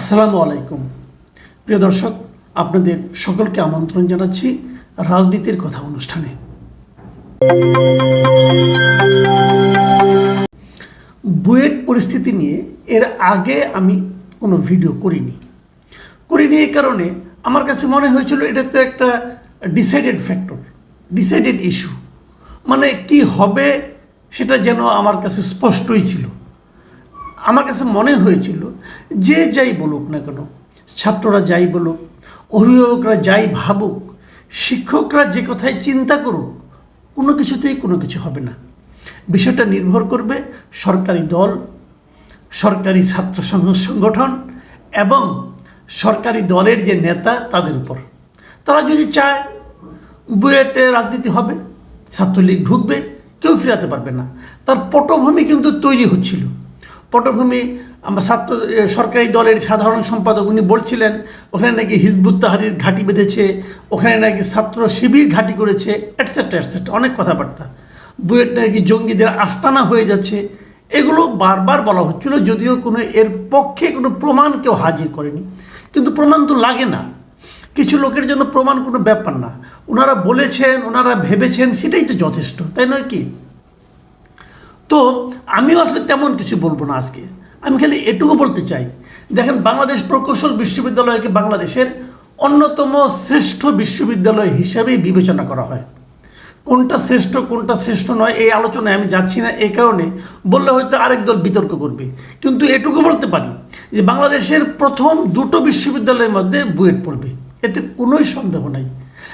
আসসালামু আলাইকুম। প্রিয় দর্শক, আপনাদের সকলকে আমন্ত্রণ জানাচ্ছি রাজনীতির কথা অনুষ্ঠানে। বুয়েট পরিস্থিতি নিয়ে এর আগে আমি কোনো ভিডিও করিনি। করিনি এই কারণে আমার কাছে মনে হয়েছিল এটা তো একটা ডিসাইডেড ফ্যাক্টর ডিসাইডেড ইস্যু মানে কি হবে সেটা যেন আমার কাছে স্পষ্টই ছিল। আমার কাছে মনে হয়েছিল, যে যাই বলুক না কেন, ছাত্ররা যাই বলুক, অভিভাবকরা যাই ভাবুক, শিক্ষকরা যে কথায় চিন্তা করুক, কোনো কিছুতেই কোনো কিছু হবে না। বিষয়টা নির্ভর করবে সরকারি দল, সরকারি ছাত্র সংগঠন এবং সরকারি দলের যে নেতা তাদের উপর। তারা যদি চায়, বুয়েটে রাজনীতি হবে, ছাত্রলীগ ঢুকবে, কেউ ফেরাতে পারবে না। তার পটভূমি কিন্তু তৈরি হচ্ছিল। পটভূমি, আমরা ছাত্র সরকারি দলের সাধারণ সম্পাদক উনি বলছিলেন, ওখানে নাকি হিজবুত তাহারির ঘাঁটি বেঁধেছে, ওখানে নাকি ছাত্র শিবির ঘাঁটি করেছে অ্যাটসেট্রা অ্যাটসেট্রা অনেক কথাবার্তা। বুয়েট নাকি জঙ্গিদের আস্তানা হয়ে যাচ্ছে, এগুলো বারবার বলা হচ্ছিল, যদিও কোনো এর পক্ষে কোনো প্রমাণ কেউ হাজির করেনি। কিন্তু প্রমাণ তো লাগে না। কিছু লোকের জন্য প্রমাণ কোনো ব্যাপার না। ওনারা বলেছেন ওনারা ভেবেছেন, সেটাই তো যথেষ্ট, তাই নয় কি? তো আমিও আসলে তেমন কিছু বলব না আজকে। আমি খালি এটুকু বলতে চাই। দেখেন, বাংলাদেশ প্রকৌশল বিশ্ববিদ্যালয়কে বাংলাদেশের অন্যতম শ্রেষ্ঠ বিশ্ববিদ্যালয় হিসাবেই বিবেচনা করা হয়। কোনটা শ্রেষ্ঠ কোনটা শ্রেষ্ঠ নয়, এই আলোচনায় আমি যাচ্ছি না, এই কারণে বললে হয়তো আরেক দল বিতর্ক করবে। কিন্তু এটুকু বলতে পারি যে বাংলাদেশের প্রথম দুটো বিশ্ববিদ্যালয়ের মধ্যে বুয়েট পড়বে। এতে কোনোই সন্দেহ নাই।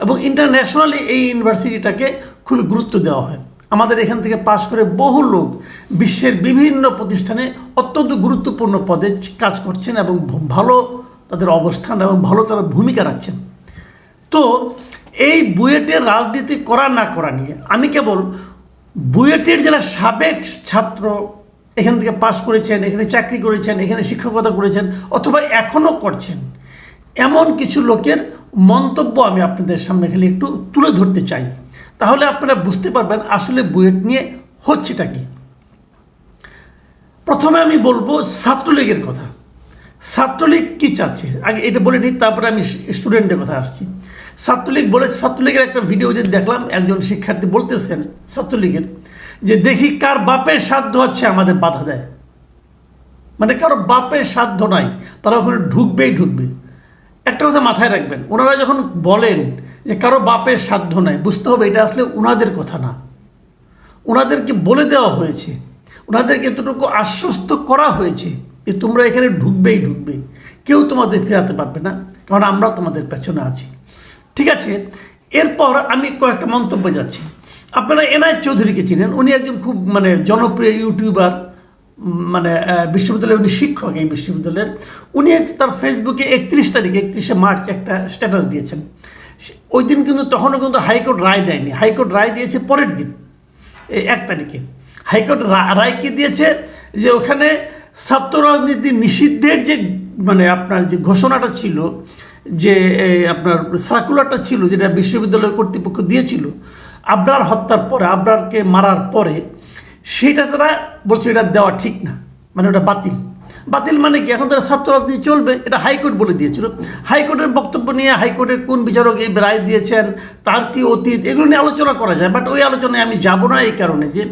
এবং ইন্টারন্যাশনালি এই ইউনিভার্সিটিটাকে খুব গুরুত্ব দেওয়া হয়। আমাদের এখান থেকে পাশ করে বহু লোক বিশ্বের বিভিন্ন প্রতিষ্ঠানে অত্যন্ত গুরুত্বপূর্ণ পদে কাজ করছেন এবং ভালো তাদের অবস্থান এবং ভালো তারা ভূমিকা রাখছেন। তো এই বুয়েটের রাজনীতি করা না করা নিয়ে আমি কেবল বুয়েটের যারা সাবেক ছাত্র এখান থেকে পাশ করেছেন, এখানে চাকরি করেছেন, এখানে শিক্ষকতা করেছেন অথবা এখনও করছেন, এমন কিছু লোকের মন্তব্য আমি আপনাদের সামনে খালি একটু তুলে ধরতে চাই। তাহলে আপনারা বুঝতে পারবেন আসলে বুয়েট নিয়ে হচ্ছেটা কি। প্রথমে আমি বলব ছাত্রলীগের কথা। ছাত্রলীগ কি চাচ্ছে? আগে এটা বলে নিই, তারপরে আমি স্টুডেন্টের কথা আসছি। ছাত্রলীগ বলে, ছাত্রলীগের একটা ভিডিও যে দেখলাম, একজন শিক্ষার্থী বলতেছেন ছাত্রলীগের যে দেখি কার বাপের সাধ্য হচ্ছে আমাদের বাধা দেয়। মানে কারও বাপের সাধ্য নাই, তারা ওখানে ঢুকবেই ঢুকবে। একটা কথা মাথায় রাখবেন, ওনারা যখন বলেন যে কারও বাপের সাধ্য নাই। বুঝতে হবে, এটা আসলে ওনাদের কথা না। ওনাদেরকে বলে দেওয়া হয়েছে। ওনাদেরকে এতটুকু আশ্বস্ত করা হয়েছে যে তোমরা এখানে ঢুকবেই ঢুকবে। কেউ তোমাদের ফেরাতে পারবে না, কারণ আমরাও তোমাদের পেছনে আছি। ঠিক আছে, এরপর আমি কয়েকটা মন্তব্য যাচ্ছি। আপনারা এনআই চৌধুরীকে চিনেন। উনি একজন খুব মানে জনপ্রিয় ইউটিউবার মানে বিশ্ববিদ্যালয়ের উনি শিক্ষক এই বিশ্ববিদ্যালয়ের। উনি তার ফেসবুকে একত্রিশ তারিখে, একত্রিশে মার্চ একটা স্ট্যাটাস দিয়েছেন। ওই দিন কিন্তু তখনও কিন্তু হাইকোর্ট রায় দেয়নি। হাইকোর্ট রায় দিয়েছে পরের দিন, এই এক তারিখে। হাইকোর্ট রায় কি দিয়েছে? যে ওখানে ছাত্র রাজনীতি নিষিদ্ধের যে মানে আপনার যে ঘোষণাটা ছিল, যে আপনার সার্কুলারটা ছিল, যেটা বিশ্ববিদ্যালয় কর্তৃপক্ষ দিয়েছিল, আবরার হত্যার পরে, আবরারকে মারার পরে, সেটা তারা বলছে এটা দেওয়া ঠিক না মানে ওটা বাতিল। বাতিল মানে কি? এখন তারা ছাত্র রাজনীতি চলবে, এটা হাইকোর্ট বলে দিয়েছিল। হাইকোর্টের বক্তব্য নিয়ে হাইকোর্টের কোন বিচারক এই রায় দিয়েছেন, তার কি অতীত, এগুলো নিয়ে আলোচনা করা যায়। বাট ওই আলোচনায় আমি যাব না এই কারণে যে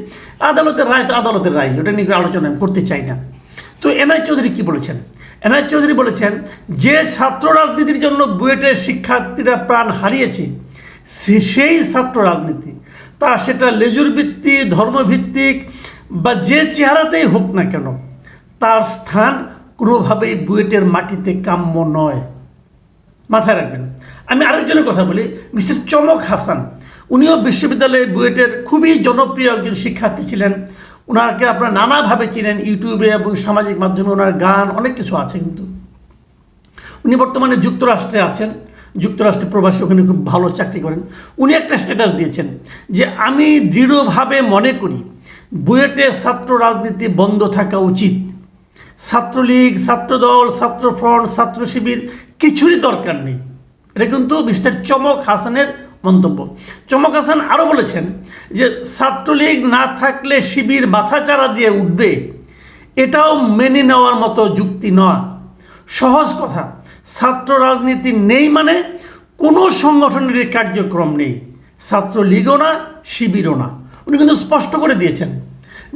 আদালতের রায় তো আদালতের রায়, ওটা নিয়ে আলোচনা আমি করতে চাই না। তো এনআই চৌধুরী কী বলেছেন? এনআই চৌধুরী বলেছেন, যে ছাত্র রাজনীতির জন্য বুয়েটের শিক্ষার্থীরা প্রাণ হারিয়েছে সেই ছাত্র রাজনীতি। তা সেটা লেজুর ভিত্তিক, ধর্মভিত্তিক, বা যে চেহারাতেই হোক না কেন তার স্থান কোনোভাবেই বুয়েটের মাটিতে কাম্য নয়। মাথায় রাখবেন, আমি আরেকজনের কথা বলি, মিস্টার চমক হাসান। উনিও বিশ্ববিদ্যালয়ে বুয়েটের খুবই জনপ্রিয় একজন শিক্ষার্থী ছিলেন। ওনাকে আপনারা নানাভাবে চিনেন, ইউটিউবে এবং সামাজিক মাধ্যমে ওনার গান, অনেক কিছু আছে কিন্তু। উনি বর্তমানে যুক্তরাষ্ট্রে আছেন, যুক্তরাষ্ট্রে প্রবাসী, ওখানে খুব ভালো চাকরি করেন। উনি একটা স্ট্যাটাস দিয়েছেন যে, আমি দৃঢ়ভাবে মনে করি, বুয়েটে ছাত্র রাজনীতি বন্ধ থাকা উচিত। ছাত্রলীগ, ছাত্রদল ছাত্র ফ্রন্ট ছাত্র শিবির কিছুরই দরকার নেই। এটা কিন্তু মিস্টার চমক হাসানের মন্তব্য। চমক হাসান আরও বলেছেন যে, ছাত্রলীগ না থাকলে শিবির মাথাচাড়া দিয়ে উঠবে, এটাও মেনে নেওয়ার মতো যুক্তি নয়। সহজ কথা, ছাত্র রাজনীতি নেই মানে কোনো সংগঠনের কার্যক্রম নেই। ছাত্রলীগও না, শিবিরও না। উনি কিন্তু স্পষ্ট করে দিয়েছেন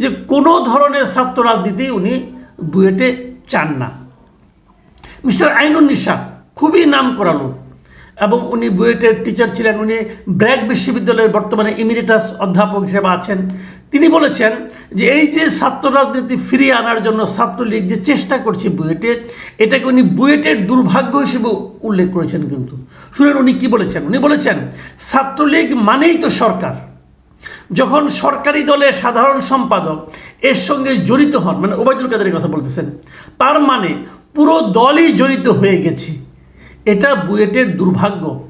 যে, কোনো ধরনের ছাত্র রাজনীতি উনি বুয়েটে চান না। মিস্টার আইনুন নিশা খুবই নাম করা লোক এবং উনি বুয়েটের টিচার ছিলেন, উনি ব্র্যাক বিশ্ববিদ্যালয়ের বর্তমানে ইমিরেটাস অধ্যাপক হিসেবে আছেন। তিনি বলেছেন যে এই যে ছাত্র রাজনীতি ফিরিয়ে আনার জন্য ছাত্রলীগ যে চেষ্টা করছে বুয়েটে, এটাকে উনি বুয়েটের দুর্ভাগ্য হিসেবে উল্লেখ করেছেন কিন্তু। শুনেন উনি কি বলেছেন? উনি বলেছেন, ছাত্রলীগ মানেই তো সরকার। যখন সরকারি দলের সাধারণ সম্পাদক এর সঙ্গে জড়িত হন। মানে ওবায়দুল কাদের কথা বলতেছেন। তার মানে পুরো দলই জড়িত হয়ে গেছে। এটা বুয়েটের দুর্ভাগ্য।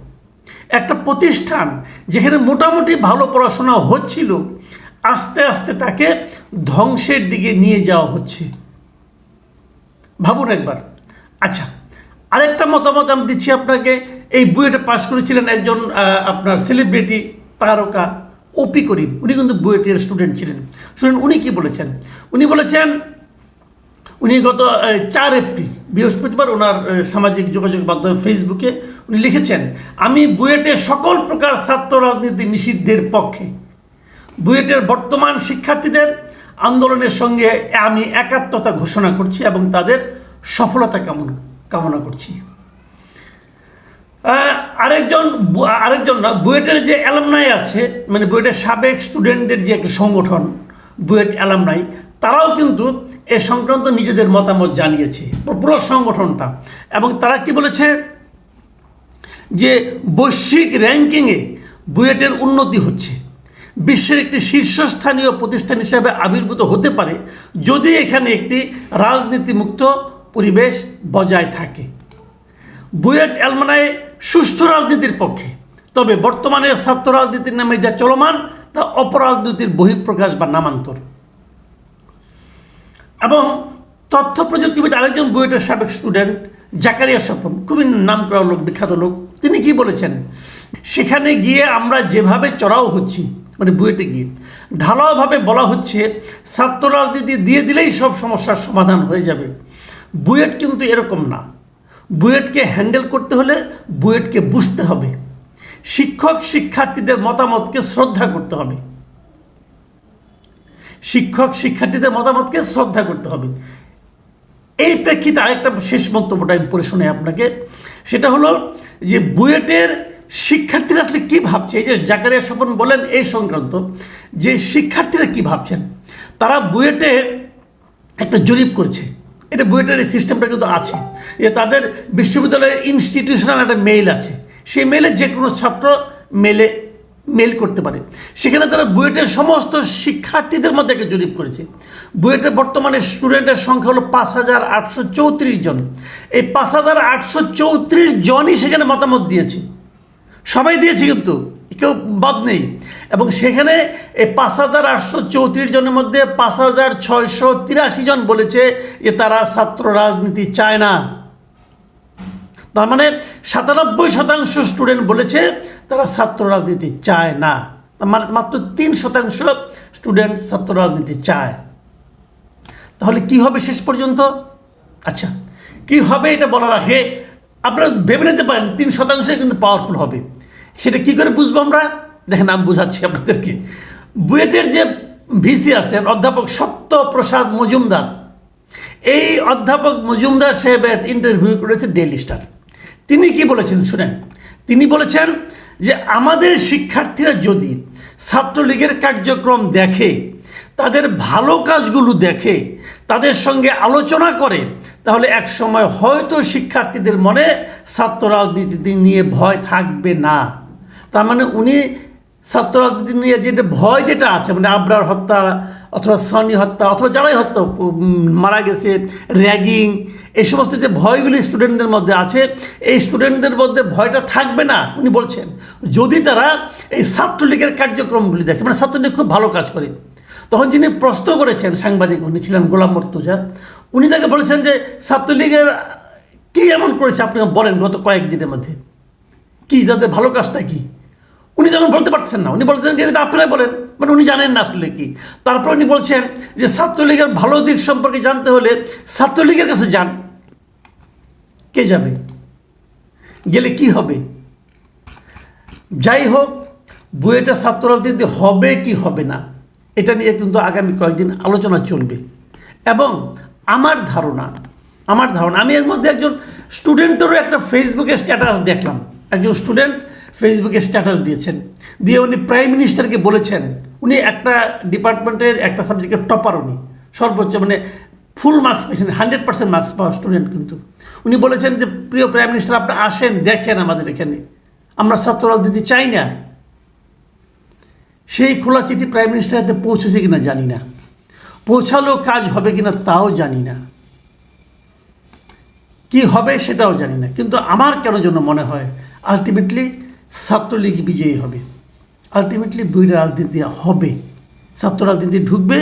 একটা প্রতিষ্ঠান যেখানে মোটামুটি ভালো পড়াশোনা হচ্ছিল, আস্তে আস্তে তাকে ধ্বংসের দিকে নিয়ে যাওয়া হচ্ছে। ভাবুন একবার। আচ্ছা আরেকটা মতামত আমি দিচ্ছি আপনাকে। এই বুয়েটে পাশ করেছিলেন একজন আপনার সেলিব্রিটি তারকা। ওপি করিম, উনি কিন্তু বুয়েটের স্টুডেন্ট ছিলেন। শুনেন, উনি কি বলেছেন? উনি বলেছেন, উনি গত চার এপ্রিল, বৃহস্পতিবার ওনার সামাজিক যোগাযোগ মাধ্যমে ফেসবুকে উনি লিখেছেন, আমি বুয়েটের সকল প্রকার ছাত্র রাজনীতি নিষিদ্ধের পক্ষে। বুয়েটের বর্তমান শিক্ষার্থীদের আন্দোলনের সঙ্গে আমি একাত্মতা ঘোষণা করছি এবং তাদের সফলতা কামনা কামনা করছি। আরেকজন আরেকজন না, বুয়েটের যে অ্যালামনাই আছে মানে বুয়েটের সাবেক স্টুডেন্টদের যে একটা সংগঠন, বুয়েট অ্যালামনাই, তারাও কিন্তু এ সংক্রান্ত নিজেদের মতামত জানিয়েছে, পুরো সংগঠনটা। এবং তারা কি বলেছে? যে বৈশ্বিক র্যাঙ্কিংয়ে বুয়েটের উন্নতি হচ্ছে। বিশ্বের একটি শীর্ষস্থানীয় প্রতিষ্ঠান হিসেবে আবির্ভূত হতে পারে যদি এখানে একটি রাজনীতিমুক্ত পরিবেশ বজায় থাকে। বুয়েট অ্যালমানায় সুষ্ঠু রাজনীতির পক্ষে। তবে বর্তমানে ছাত্র রাজনীতির নামে যা চলমান, তা অপরাজনীতির বহিঃপ্রকাশ বা নামান্তর। এবং তথ্য প্রযুক্তিবিদ আরেকজন বুয়েটের সাবেক স্টুডেন্ট, জাকারিয়া স্বপন, খুবই নাম করা লোক, বিখ্যাত লোক, তিনি কি বলেছেন? সেখানে গিয়ে আমরা যেভাবে চড়াও হচ্ছি মানে বুয়েটে গিয়ে, ঢালাওভাবে বলা হচ্ছে, ছাত্র রাজনীতি দিয়ে দিলেই সব সমস্যার সমাধান হয়ে যাবে। বুয়েট কিন্তু এরকম না। বুয়েটকে হ্যান্ডেল করতে হলে বুয়েটকে বুঝতে হবে। শিক্ষক শিক্ষার্থীদের মতামতকে শ্রদ্ধা করতে হবে। শিক্ষক শিক্ষার্থীদের মতামতকে শ্রদ্ধা করতে হবে। এই প্রেক্ষিতে আরেকটা শেষ মন্তব্যটা আমি পড়ে শোনাই আপনাকে। সেটা হলো যে বুয়েটের শিক্ষার্থীরা আসলে কী ভাবছে? এই যে জাকারিয়া স্বপন বলেন এই সংক্রান্ত, যে শিক্ষার্থীরা কী ভাবছেন? তারা বুয়েটে একটা জরিপ করেছে। এটা বুয়েটের এই সিস্টেমটা কিন্তু আছে। যে তাদের বিশ্ববিদ্যালয়ের ইনস্টিটিউশনাল একটা মেইল আছে। সেই মেলে যে কোনো ছাত্র মেলে মেল করতে পারে। সেখানে তারা বুয়েটের সমস্ত শিক্ষার্থীদের মধ্যে একটা জরিপ করেছে। বুয়েটের বর্তমানে স্টুডেন্টের সংখ্যা হলো পাঁচ হাজার আটশো চৌত্রিশ জন। এই পাঁচ হাজার আটশো চৌত্রিশ জনই সেখানে মতামত দিয়েছে। সবাই দিয়েছে কিন্তু, কেউ বাদ নেই। এবং সেখানে এই পাঁচ হাজার আটশো চৌত্রিশ জনের মধ্যে পাঁচ হাজার ছয়শো তিরাশি জন বলেছে যে তারা ছাত্র রাজনীতি চায় না। তার মানে সাতানব্বই শতাংশ স্টুডেন্ট বলেছে তারা ছাত্র রাজনীতি চায় না। তার মানে মাত্র তিন শতাংশ স্টুডেন্ট ছাত্র রাজনীতি চায়। তাহলে কি হবে শেষ পর্যন্ত? আচ্ছা কি হবে এটা বলার আগে আপনারা ভেবে নিতে পারেন, তিন শতাংশই কিন্তু পাওয়ারফুল হবে। সেটা কি করে বুঝব আমরা? দেখেন আমি বুঝাচ্ছি আপনাদেরকে। বুয়েটের যে ভিসি আছেন, অধ্যাপক সত্যপ্রসাদ মজুমদার, এই অধ্যাপক মজুমদার সাহেবের ইন্টারভিউ করেছে ডেইলি স্টার তিনি কি বলেছেন শুনেন? তিনি বলেছেন যে, আমাদের শিক্ষার্থীরা যদি ছাত্রলীগের কার্যক্রম দেখে, তাদের ভালো কাজগুলো দেখে, তাদের সঙ্গে আলোচনা করে, তাহলে এক সময় হয়তো শিক্ষার্থীদের মনে ছাত্র রাজনীতি নিয়ে ভয় থাকবে না। তার মানে উনি ছাত্র রাজনীতি নিয়ে যেটা ভয় যেটা আছে মানে আবরার হত্যা অথবা সনি হত্যা অথবা যারাই হত্যা মারা গেছে, র্যাগিং, এই সমস্ত যে ভয়গুলি স্টুডেন্টদের মধ্যে আছে, এই স্টুডেন্টদের মধ্যে ভয়টা থাকবে না, উনি বলছেন। যদি তারা এই ছাত্রলীগের কার্যক্রমগুলি দেখে মানে ছাত্রলীগ খুব ভালো কাজ করে। তখন যিনি প্রশ্ন করেছেন, সাংবাদিক উনি ছিলেন গোলাম মর্তুজা, উনি তাকে বলেছেন যে ছাত্রলীগের কী এমন করেছে, আপনি বলেন গত কয়েকদিনের মধ্যে। কী, তাদের ভালো কাজটা কি? উনি তখন বলতে পারছেন না, উনি বলছেন যে এটা আপনারাই বলেন মানে উনি জানেন না আসলে কি। তারপর উনি বলছেন যে ছাত্রলীগের ভালো দিক সম্পর্কে জানতে হলে ছাত্রলীগের কাছে যান। কে যাবে? গেলে কি হবে? যাই হোক বুয়েটা ছাত্র রাজনীতি হবে কি হবে না, এটা নিয়ে কিন্তু আগামী কয়েকদিন আলোচনা চলবে। এবং আমার ধারণা আমার ধারণা, আমি এর মধ্যে একজন স্টুডেন্টেরও একটা ফেসবুকে স্ট্যাটাস দেখলাম। একজন স্টুডেন্ট ফেসবুকে স্ট্যাটাস দিয়েছেন। দিয়ে উনি প্রাইম মিনিস্টারকে বলেছেন, উনি একটা ডিপার্টমেন্টের একটা সাবজেক্টের টপার উনি। সর্বোচ্চ মানে ফুল মার্কস পেয়েছেন হান্ড্রেড পার্সেন্ট মার্কস পাওয়া স্টুডেন্ট কিন্তু। উনি বলেছেন যে, প্রিয় প্রাইম মিনিস্টার আপনি আসেন, দেখেন আমাদের এখানে। আমরা ছাত্র রাজনীতি চাই না। সেই খোলা চিঠি প্রাইম মিনিস্টার হাতে পৌঁছেছে কিনা জানি না। পৌঁছালেও কাজ হবে কিনা তাও জানি না। কি হবে সেটাও জানি না। কিন্তু আমার কেন জন্য মনে হয় আলটিমেটলি ছাত্রলীগ বিজয়ী হবে। আলটিমেটলি বইয়ের রাজনীতি হবে। ছাত্র রাজনীতি ঢুকবে,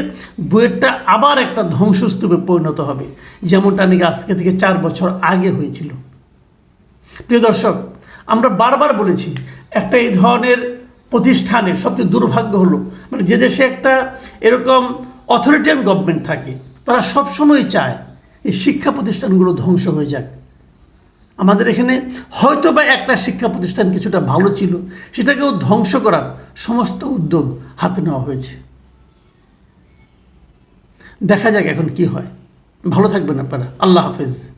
বইয়েরটা আবার একটা ধ্বংসস্তূপে পরিণত হবে, যেমনটা নাকি আজকে থেকে চার বছর আগে হয়েছিল। প্রিয় দর্শক, আমরা বারবার বলেছি, একটা এই ধরনের প্রতিষ্ঠানের সবচেয়ে দুর্ভাগ্য হলো মানে যে দেশে একটা এরকম অথরিটিয়ান গভর্নমেন্ট থাকে, তারা সবসময় চায় এই শিক্ষা প্রতিষ্ঠানগুলো ধ্বংস হয়ে যাক। আমাদের এখানে হয়তো বা একটা শিক্ষা প্রতিষ্ঠান কিছুটা ভালো ছিল, সেটাকেও ধ্বংস করার সমস্ত উদ্যোগ হাতে নেওয়া হয়েছে। দেখা যাক এখন কি হয়। ভালো থাকবেন আপনারা। আল্লাহ হাফেজ।